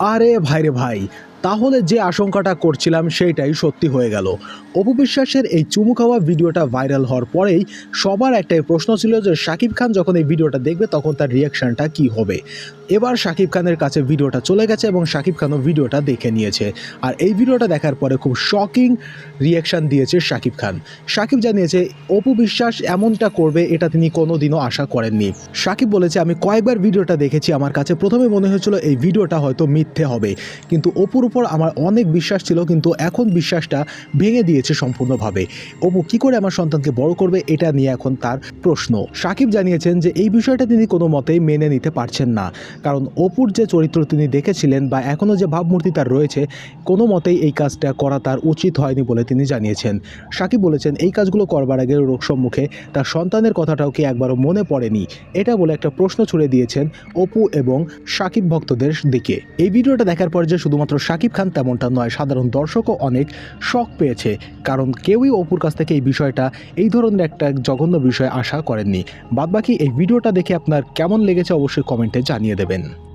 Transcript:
আরে ভাইরে ভাই তাহলে যে আশঙ্কাটা করছিলাম সেইটাই সত্যি হয়ে গেল। অপু বিশ্বাসের এই চুমু খাওয়া ভিডিওটা ভাইরাল হওয়ার পরেই সবার একটাই প্রশ্ন ছিল যে, শাকিব খান যখন এই ভিডিওটা দেখবে, তখন তার রিয়াকশনটা কি হবে? এবার শাকিব খানের কাছে ভিডিওটা চলে গেছে এবং শাকিব খানও ভিডিওটা দেখে নিয়েছে। আর এই ভিডিওটা দেখার পরে খুব শকিং রিয়াকশন দিয়েছে শাকিব খান। শাকিব জানিয়েছে, অপু বিশ্বাস এমনটা করবে, এটা তিনি কোনোদিনও আশা করেননি। শাকিব বলেছে, আমি কয়েকবার ভিডিওটা দেখেছি, আমার কাছে প্রথমে মনে হয়েছিল এই ভিডিওটা হয়তো মিথ্যে হবে। কিন্তু অপুর উপর আমার অনেক বিশ্বাস ছিল, কিন্তু এখন বিশ্বাসটা ভেঙে দিয়েছে সম্পূর্ণভাবে। অপু কি করে আমার সন্তানকে বড় করবে, এটা নিয়ে এখন তার প্রশ্ন। সাকিব জানিয়েছেন যে, এই বিষয়টা তিনি কোনো মতেই মেনে নিতে পারছেন না। কারণ অপুর যে চরিত্র তিনি দেখেছিলেন বা এখনও যে ভাবমূর্তি তার রয়েছে, কোনো মতেই এই কাজটা করা তার উচিত হয়নি বলে তিনি জানিয়েছেন। সাকিব বলেছেন, এই কাজগুলো করবার আগে রোগ সম্মুখে তার সন্তানের কথাটাও কি একবারও মনে পড়েনি? এটা বলে একটা প্রশ্ন ছুড়ে দিয়েছেন অপু এবং সাকিব ভক্তদের দিকে। এই ভিডিওটা দেখার পর যে শুধুমাত্র সাকিব খান তেমনটা নয়। সাধারণ দর্শকও অনেক শখ পেয়েছে। কারণ কেউই অপুর কাছ থেকে এই বিষয়টা, এই ধরনের একটা জঘন্য বিষয় আশা করেননি। বাদবাকি এই ভিডিওটা দেখে আপনার কেমন লেগেছে অবশ্যই কমেন্টে জানিয়ে দেবেন।